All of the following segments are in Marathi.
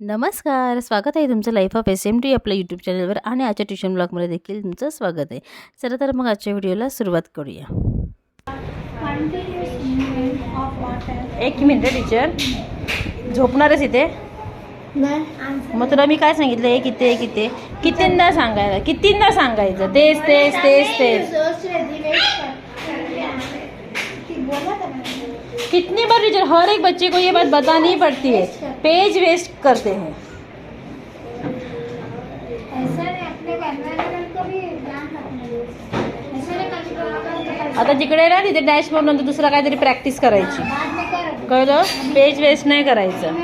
नमस्कार स्वागत आहे तुमचं life of S M T आपल्या यूट्यूब चॅनलवर आणि आजच्या ट्युशन ब्लॉगमध्ये देखील तुमचं स्वागत आहे. चला तर मग आजच्या व्हिडिओला सुरुवात करूया. एक मिनिट टीचर झोपणारच इथे. मग तुला मी काय सांगितलं? हे इथे एक किती आहे? कितींदा सांगायला? कितींदा सांगायचं? तेच तेच तेच तेच Resource reserve कर- ती बोला था मैंने. कितनी बार टीचर हर एक बच्चे को ये बात बतानी पड़ती है। पेज वेस्ट करते हैं। आता जिकडे ना तिथे डॅशबोर्ड नंतर दुसरा काहीतरी प्रॅक्टिस करायची। कळलं? पेज वेस्ट नाही करायचं।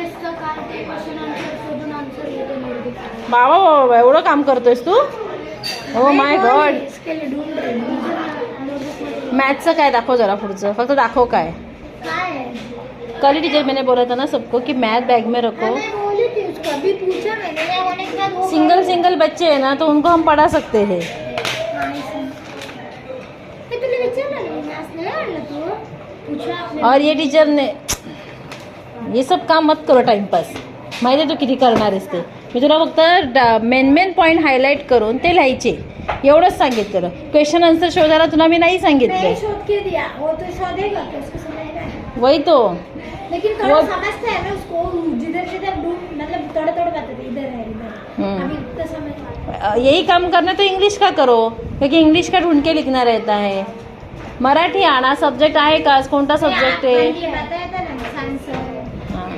बाबा बाबा एवढं काम करतोयस तू? हो माय गॉड इसके लिए ढूंढ रहे हैं. notebook में. मॅथचं काय दाखव जरा पुढचं. फक्त दाखव काय? कल टीचर मैंने बोला था ना सबको कि मैथ बैग में रखो. सिंगल सिंगल बच्चे हैं ना तो उनको हम पढ़ा सकते हैं। और ये टीचर ने ये सब काम मत करो टाइमपास माहिती तू किती करणार आहेस ते? मी तुला फक्त मेन मेन पॉईंट हायलाईट करून ते लिहायचे. एवढंच सांगितलं क्वेश्चन आन्सर शोधायला तुला मी नाही मैं सांगितलं शोध के दिया. वो तो शोधेगा तो उसको समझेगा वही तो. लेकिन थोड़ा वो- समझता है ना उसको जिधर जिधर ढूंढ मतलब थोड़ा थोड़ा बताते इधर है इधर हम्म। अभी तो समझ अ, यही काम करना तो इंग्लिश का करो क्योंकि इंग्लिश का ढूंढ के लिखना रहता है. मराठी आना सब्जेक्ट आहे का? कोणता सब्जेक्ट आहे? ये बताया था ना साइंस हाँ.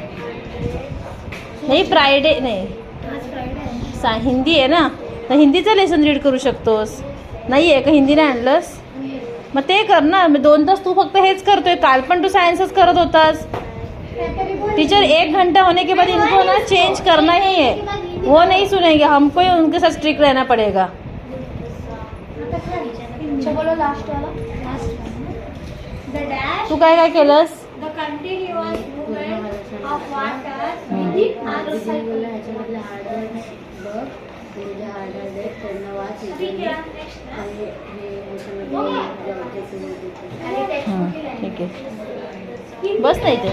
नाही फ्रायडे नाही. आज फ्राइडे है सा हिंदी आहे ना? तर हिंदीचं लेसन रीड करू शकतोस. नाही आहे का हिंदी नाही आणलंस? मग ते कर ना. मग दोन तास तू फक्त हेच करतोय. काल पण तू सायन्सच करत होतास. मैं टीचर एक घंटा होने के बाद इनको ना चेंज करना ही है वो नहीं सुनेंगे. हमको ही उनके साथ स्ट्रिक्ट रहना पड़ेगा. अच्छा बोलो लास्ट वाला. लास्ट वाला द डैश तू काय काय केलंस continuous हाँ ठीक आहे बस नाही ते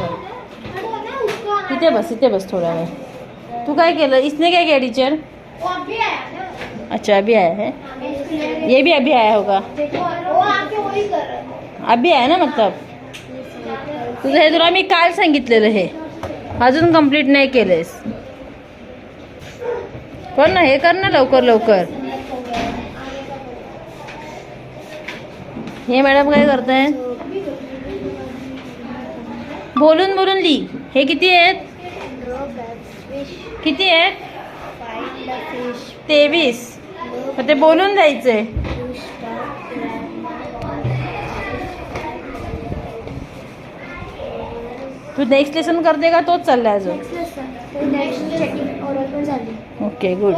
इथे बस इथे बस थोडा वेळ तू काय केलं इसने काय किया टीचर? आया ना। अच्छा अभी आया है? ये भी अभी आया होगा। है। अभी आहे ना मतलब? तुझं हे तुला मी काल सांगितलेलं हे अजून कंप्लीट नाही केलेस पण ना हे कर ना लवकर लवकर. हे मॅडम काय करताय? बोलून बोलून ली. हे किती आहेत? किती आहेत? तेवीस. मग ते बोलून जायचंय तू नेक्स्ट लेसन करते का? तोच चाललाय अजून. ओके गुड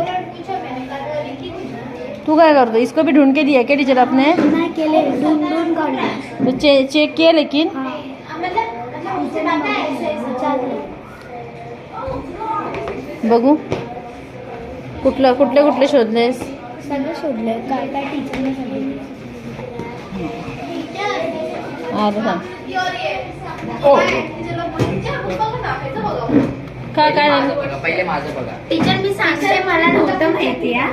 तू काय करतो इसको भी ढूंढ के दिया क्या टीचर आपने तो चे, चेक किया लेकिन बघू कुठलं कुठले कुठले शोधलेस सगळं काय काय टीचरने सांगितलं हाँ काय काय? झालं? बघा पहिले माझं बघा. टीचर मी सांगते मला नव्हतं माहिती हा.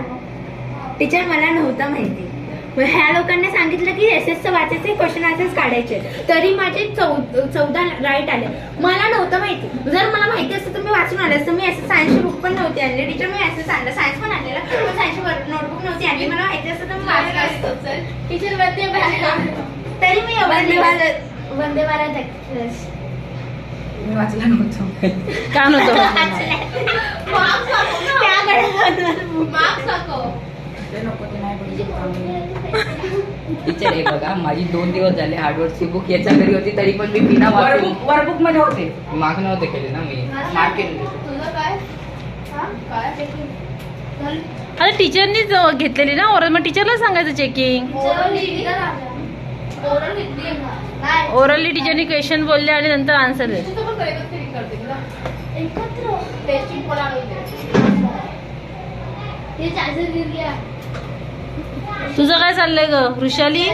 टीचर मला नव्हतं माहिती. मग ह्या लोकांनी सांगितलं की एस एसचं वाचायचे क्वेश्चन आन्सर्स काढायचे. तरी माझे चौ चौदा राईट आले. मला नव्हतं माहिती. जर मला माहिती असतं तर मी वाचून आले असतं. मी एस सायन्सची बुक पण नव्हती आणली. टीचर मी एस एस आणलं सायन्स पण आणलेलं. पण सायन्सची नोटबुक नव्हती आणली. मला माहिती असतं तर मी वाचलं असतं. टीचर वरती तरी मी वंदे भारत. वंदे भारत एक्सप्रेस मी वाचला नव्हतं का नव्हतं ते नको ते नाही टीचर बघा माझी दोन दिवस झाले हार्डवर्डची बुक याच्या घरी होती तरी पण मी बिना वर्कबुक वर्कबुकमध्ये होते मार्क नव्हते केले ना मी मार्क केले अरे टीचरनीच घेतलेली ना ओरल मग टीचरला सांगायचं चेकिंग ओरली टीचरनी क्वेश्चन बोलले आणि नंतर आन्सर दिले हे तुझं काय चाललंय ग? वृषाली?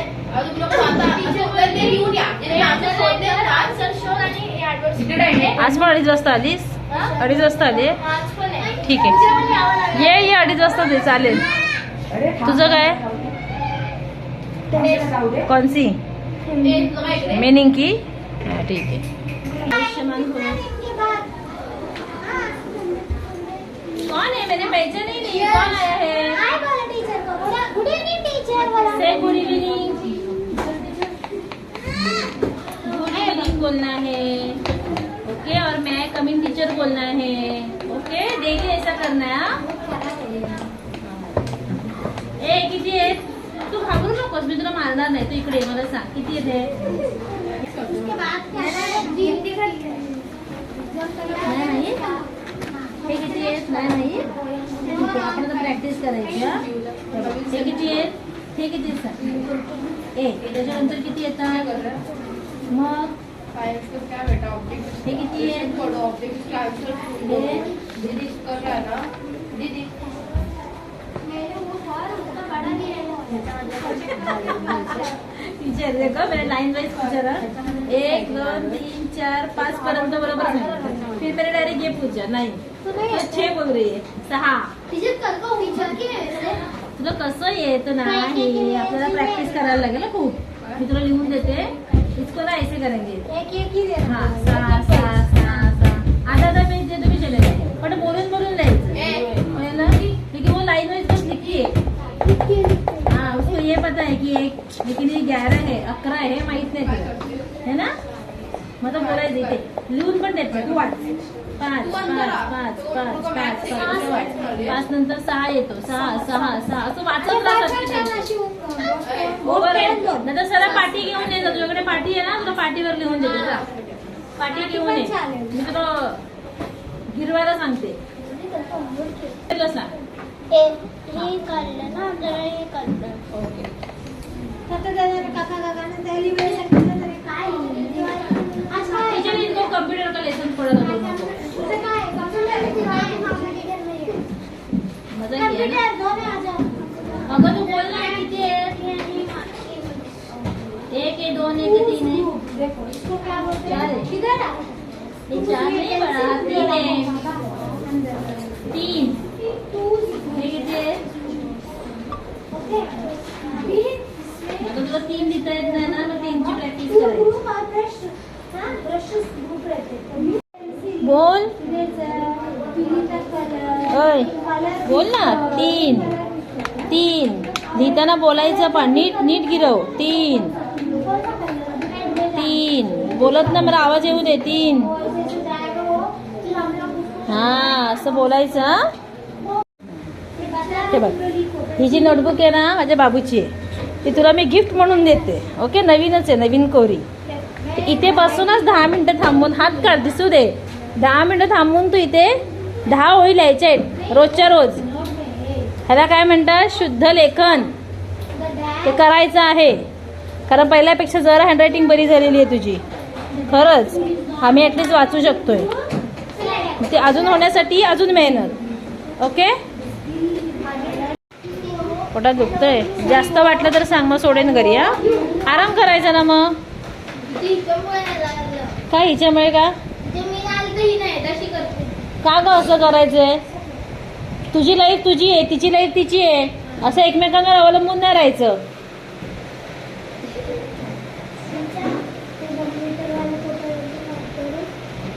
आज पण अडीच वाजता आलीस? अडीच वाजता आली? ठीक आहे. ये ये अडीच वाजता दे चालेल. तुझं काय? कोणसी मेनिंग की? हा, ठीक भव. कौन है? मैंने पहचान ही नहीं। कौन आया है? हाय बोला टीचर को बोला गुड इवनिंग टीचर बोला से गुड इवनिंग बोलना है। ओके और मैं कमिंग टीचर बोलना है। ओके डेली ऐसा करना है हाँ? ए किती आहेत तू घाबरू नकोस मी तुला मारणार नाही. तू इकडे मला सांग किती येते? है नाही नाही. हे किती आहेत? नाही नाही. आपण आता प्रॅक्टिस करायची हा. हे किती आहेत? हे किती आहेत? ए त्याच्यानंतर किती येतात? मग? हे किती आहेत? टीचर देखो मेरे लाइन वाइज पूछा ना एक दोन तीन चार पाच पर्यंत बरोबर. फिर मेरे डायरेक्ट ये पूछा नाही. तो तो छे बोल रही है सहा को की तुला कसं येत नाही? आपल्याला प्रॅक्टिस करायला लागेल ना खूप. मी तुला लिहून देते. इसको ना ऐसे करेंगे. ही हाँ सहा सहा सहा सहा. आधा आधा पेज देतो मी चले पण बोलून बोलून पता है कि एक लेकिन ये ग्यारह है अकरा है माहीत नाही तुला है ना? मग तर बोलायचं इथे लिहून पण देते। तू वाच पाच पाच पाच पाच पाच पाच वाच पाच नंतर सहा येतो सहा सहा सहा. असं वाचत राहतात तर सर पाठी घेऊन ये तुझ्याकडे पाठी आहे ना तुला पाठीवर लिहून देते पाठी घेऊन ये. मी तुला गिरवायला सांगते. सांग. हे काढलं ना जरा हे काढलं. ओके. टीचर इनको कंप्यूटर का लेसन पढ़ा था नको तुझं काय कम्प्युटर कम्प्युटर नाही मजा घ्या ना कम्प्युटर दोन हजार अगं तू बोल ना किती आहे एक आहे दोन आहे की तीन आहे इसको क्या बोलते चार है। हैं किधर है ये चार नहीं बड़ा तीन आहे तीन। तीन लिहिता येत नाही ना मग तीनची प्रॅक्टिस करायची. बोल. ओय. बोल ना. तीन. तीन. लिहिताना बोलायचं पण. नीट नीट गिरव. तीन. तीन. बोलत ना मला आवाज येऊ दे. तीन. हा असं बोलायचं बघ. ही जी नोटबुक आहे ना माझ्या बाबूची आहे. ती तुला मी गिफ्ट म्हणून देते. ओके नवीनच आहे नवीन कोरी. इथे बसूनच दहा मिनिटं थांबून हात काढ दिसू दे. दहा मिनिटं थांबून तू इथे दहा होईल यायचे रोजच्या रोज. ह्याला काय म्हणतात? शुद्ध लेखन. ते करायचं आहे. कारण पहिल्यापेक्षा जरा हँडरायटिंग बरी झालेली आहे तुझी. खरंच आम्ही ॲटलीस्ट वाचू शकतोय. ते अजून होण्यासाठी अजून मेहनत. ओके पोटात दुखतंय. जास्त वाटलं तर सांग मग सोडेन घरी हा? आराम करायचा ना मग. काय हिच्यामुळे का? का ग असं करायचंय? तुझी लाईफ तुझी आहे तिची लाईफ तिची आहे. असं एकमेकांवर अवलंबून नाही राहायचं.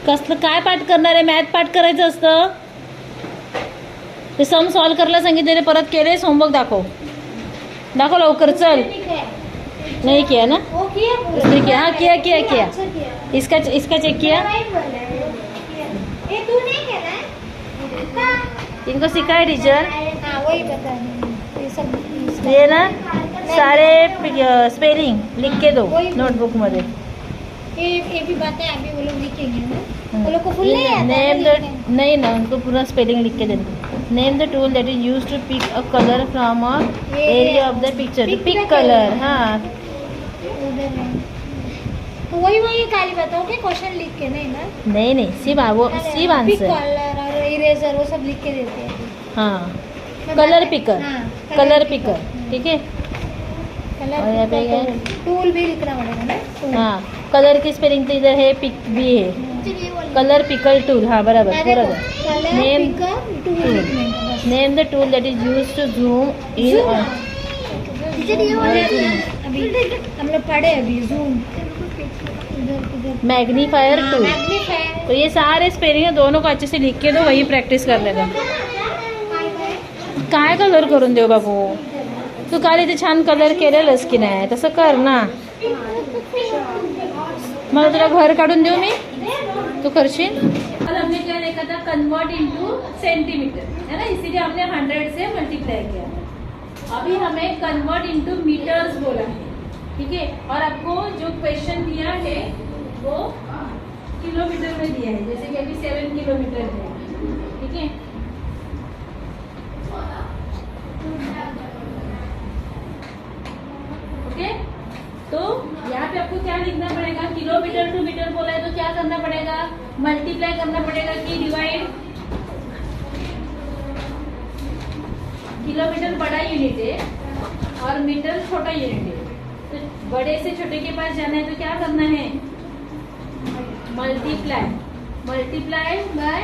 कसलं काय पाठ करणार आहे? मॅथ पाठ करायचं असतं? ते सम सॉल्व करायला सांगितलेले परत केले होमवर्क दाखव. दाखव लवकर चल. नहीं किया ना? वो किया उसने किया. हाँ किया किया किया अच्छा इसका इसका चेक किया. है तू है हाँ। इनको. सिखाए टीचर हाँ हूँ। ये ना सारे स्पेलिंग लिख के दो नोटबुक मध्ये ये ये भी बातें अभी वो लोग लिखेंगे ना? वो लोग को फुल नहीं आता है नेम ना नहीं ना उनको पूरा स्पेलिंग लिख के देना name the tool that is use to pick a colour from a area of the picture Pick pick colour color. हाँ तो वही वही खाली बताओ कि क्वेश्चन लिख के नहीं ना? नहीं नहीं सिर्फ वो सिर्फ आंसर कलर और इरेजर वो सब लिख के देते हैं। हाँ कलर पिकर कलर। पिकर ठीक है? कलर और यहाँ पे टूल भी लिखना पड़ेगा ना। हाँ कलर की स्पेलिंग तो इधर है पिक भी है। कलर पिकल टूल हाँ बरोबर बरोबर। Name tool. Name name the tool that is use to zoom in teacher ये हम लोग पढ़े अभी जूम इधर इधर मैग्नीफायर टूल तो ये सारे स्पेलिंग है दोनों को अच्छे से लिख के दो वही प्रैक्टिस कर का काय कलर करून देऊ बाबू? तू काल इथे छान कलर केलेलंस की नाही तसं कर ना। मला तुला घर काढून देऊ मी? तू करशील? हमने क्या देखा था? कन्वर्ट इनटू सेंटीमीटर है ना? इसीलिए हमने हंड्रेड से मल्टीप्लाई किया अभी हमें कन्वर्ट इनटू मीटर्स बोला है। ठीक है? और आपको जो क्वेश्चन दिया है, वो किलोमीटर में दिया है। जैसे कि अभी सेवन किलोमीटर है। ठीक है ओके तो यहाँ पे आपको क्या लिखना पड़ेगा किलोमीटर टू मीटर बोला है तो क्या करना पड़ेगा मल्टीप्लाई करना पड़ेगा कि डिवाइड किलोमीटर बड़ा यूनिट है और मीटर छोटा यूनिट है। तो बड़े से छोटे के पास जाना है तो क्या करना है? मल्टीप्लाई मल्टीप्लाई बाय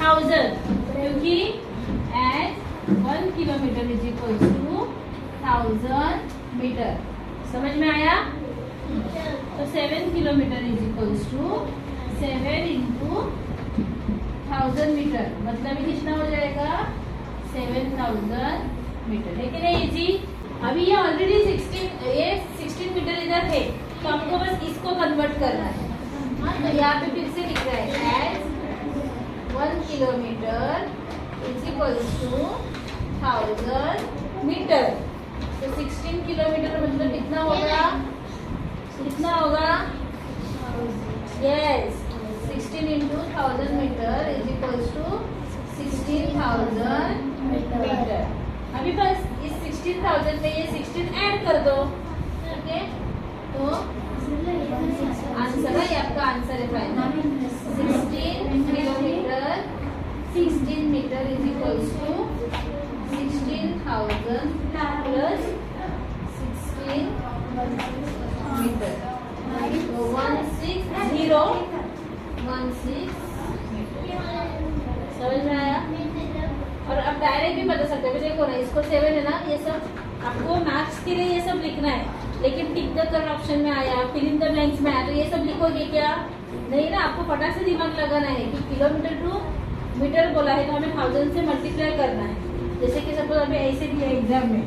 थाउज़ेंड क्योंकि at one kilometre is equal to thousand metre समझ में आया? तो seven kilometre is equal to seven into thousand metre मतलब कितना हो जाएगा? सेवन थाउज़ेंड मीटर है कि नहीं इजी अभी ये ऑलरेडी सिक्सटीन ये सिक्सटीन मीटर इधर है. तो हमको बस इसको कन्वर्ट करना है. हाँ तो यहाँ पे फिर से लिख रहा है. As one kilometre is equal to thousand metre तो सिक्सटीन किलोमीटर मतलब कितना होगा? कितना होगा? Yes sixteen into thousand metre is equals to sixteen meter. Metre अभी बस इस सिक्सटीन थाउजेंड में ये सिक्सटीन ऐड कर दो ओके तो आंसर है आपका आंसर है final sixteen kilometre sixteen metre is equal to sixteen thousand plus sixteen metre तो one six zero one six समझ में आया और अब डायरेक्ट भी बता सकते हो देखो ना इसको सेवन है ना ये सब आपको मैथ्स के लिए ये सब लिखना है। लेकिन टिक द कर ऑप्शन में आया फिल इन द ब्लैंक्स में आया तो ये सब लिखोगे क्या? नहीं ना आपको फटाक से दिमाग लगाना है कि किलोमीटर टू मीटर बोला है तो हमें थाउजेंड से मल्टीप्लाई करना है। जैसे कि सपोज हमें ऐसे दिया एग्जाम में।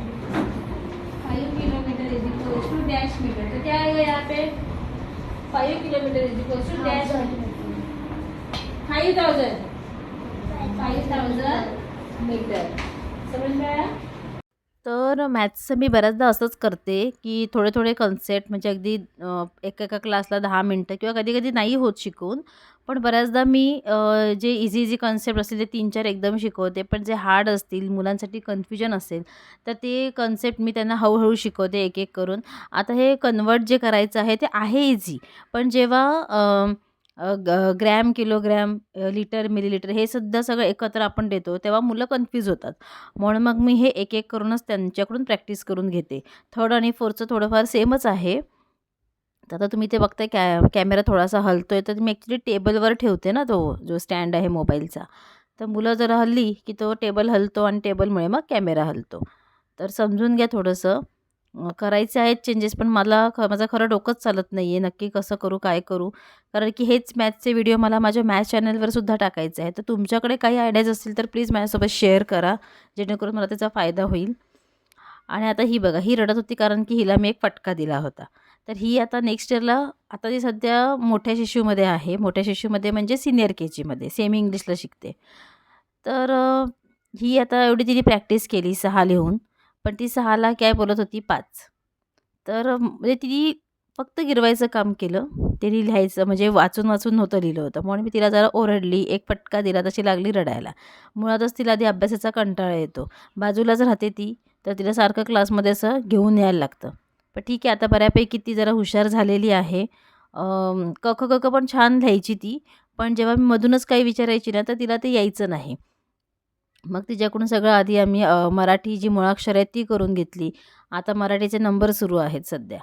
Five kilometre is equal to dash metre तो क्या आएगा यहाँ पे? Five kilometre is equal to dash five thousand five thousand metre समझ में आया? तर मॅथ्सचं मी बऱ्याचदा असंच करते की थोडे थोडे कन्सेप्ट म्हणजे अगदी एका एका क्लासला दहा मिनटं किंवा कधी कधी नाही होत शिकवून पण बऱ्याचदा मी जे इझी इझी कन्सेप्ट असतील ते तीन चार एकदम शिकवते पण जे हार्ड असतील मुलांसाठी कन्फ्युजन असेल तर ते कन्सेप्ट मी त्यांना हळूहळू शिकवते एक एक करून. आता हे कन्वर्ट जे करायचं आहे ते आहे इझी पण जेव्हा ग- ग्रॅम किलोग्रॅम लिटर मिलीलिटर हे सुद्धा सगळं एकत्र आपण देतो तेव्हा मुलं कन्फ्यूज होतात. म्हणून मग मी हे एक एक करूनच त्यांच्याकडून प्रॅक्टिस करून घेते. थर्ड आणि फोर्थचं थोडंफार सेमच आहे. तर आता तुम्ही ते बघताय कॅ कॅमेरा थोडासा हलतो आहे तर मी ॲक्च्युली टेबलवर ठेवते ना तो जो स्टँड आहे मोबाईलचा. तर मुलं जरा हल्ली की तो टेबल हलतो आणि टेबलमुळे मग कॅमेरा हलतो. तर समजून घ्या थोडंसं. करायचे आहेत चेंजेस पण मला ख माझं खरं डोकंच चालत नाही आहे नक्की कसं करू काय करू? कारण की हेच मॅथचे व्हिडिओ मला माझ्या मॅथ चॅनलवर सुद्धा टाकायचे आहे तर तुमच्याकडे काही आयडियाज असतील तर प्लीज माझ्यासोबत शेअर करा जेणेकरून मला त्याचा फायदा होईल. आणि आता ही बघा ही रडत होती कारण की हिला मी एक फटका दिला होता. तर ही आता नेक्स्ट इयरला आता ती सध्या मोठ्या शिशूमध्ये आहे. मोठ्या शिशूमध्ये म्हणजे सिनियर के जीमध्ये सेमी इंग्लिशला शिकते. तर ही आता एवढी तिने प्रॅक्टिस केली सहा लिहून. पण ती सहाला काय बोलत होती? पाच. तर म्हणजे तिने फक्त गिरवायचं काम केलं. तिने लिहायचं म्हणजे वाचून वाचून नव्हतं लिहिलं होतं. म्हणून मी तिला जरा ओरडली एक फटका दिला तशी लागली रडायला. मुळातच तिला आधी अभ्यासाचा कंटाळा येतो. बाजूलाच राहते ती तर तिला सारखं क्लासमध्ये असं घेऊन यायला लागतं. पण ठीक आहे आता बऱ्यापैकी ती जरा हुशार झालेली आहे. कख कख पण छान लिहायची ती. पण जेव्हा मी मधूनच काही विचारायची ना तर तिला ते यायचं नाही. मग तिच्याकडून सगळं आधी आम्ही मराठी जी मुळाक्षर आहेत ती करून घेतली. आता मराठीचे नंबर सुरू आहेत सध्या.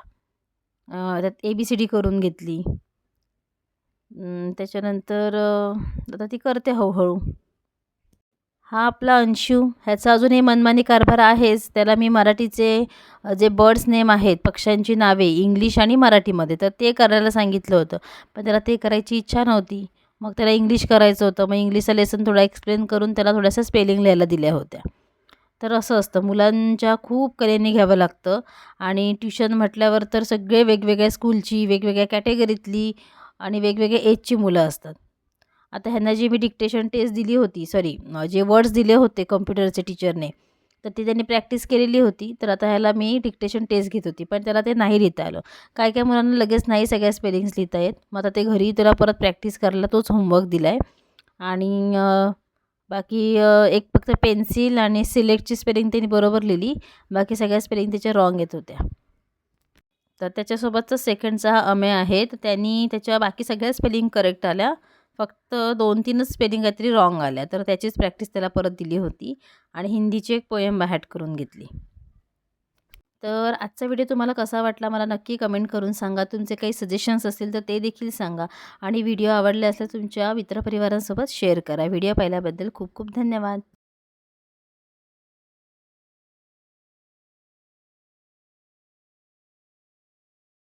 त्यात ए बी सी डी करून घेतली. त्याच्यानंतर आता ती करते हळूहळू. हा आपला अंशू ह्याचा अजूनही मनमानी कारभार आहेच. त्याला मी मराठीचे जे बर्ड्स नेम आहेत पक्ष्यांची नावे इंग्लिश आणि मराठीमध्ये तर ते करायला सांगितलं होतं. पण त्याला ते करायची इच्छा नव्हती. मग त्याला इंग्लिश करायचं होतं. मग इंग्लिशचं लेसन थोडा एक्सप्लेन करून त्याला थोड्याशा स्पेलिंग लिहायला दिल्या होत्या. तर असं असतं. मुलांच्या खूप कलेने घ्यावं लागतं. आणि ट्युशन म्हटल्यावर तर सगळे वेगवेगळ्या स्कूलची वेगवेगळ्या कॅटेगरीतली आणि वेगवेगळ्या एजची मुलं असतात. आता ह्यांना जी मी डिक्टेशन टेस्ट दिली होती सॉरी जे वर्ड्स दिले होते कम्प्युटरचे टीचरने तर ती त्यांनी प्रॅक्टिस केलेली होती. तर आता ह्याला मी डिक्टेशन टेस्ट घेत होती. पण त्याला ते नाही लिहिता आलं. काय काय मुलांना लगेच नाही सगळ्या स्पेलिंग्स लिहिता येत. मग आता ते घरी त्याला परत प्रॅक्टिस करायला तोच होमवर्क दिला आहे आणि बाकी एक फक्त पेन्सिल आणि सिलेक्टची स्पेलिंग त्यांनी बरोबर लिहिली. बाकी सगळ्या स्पेलिंग त्याच्या रॉंग येत होत्या. तर त्याच्यासोबतचा सेकंडचा हा अमे आहे. तर त्यांनी त्याच्या बाकी सगळ्या स्पेलिंग करेक्ट आल्या. फक्त दोन तीनच स्पेलिंग काहीतरी रॉंग आल्या. तर त्याचीच प्रॅक्टिस त्याला परत दिली होती आणि हिंदीची एक पोएम बाहेट करून घेतली. तर आजचा व्हिडिओ तुम्हाला कसा वाटला मला नक्की कमेंट करून सांगा. तुमचे काही सजेशन्स असतील तर ते देखील सांगा. आणि व्हिडिओ आवडले असल्यास तुमच्या मित्रपरिवारांसोबत शेअर करा. व्हिडिओ पाहिल्याबद्दल खूप खूप धन्यवाद.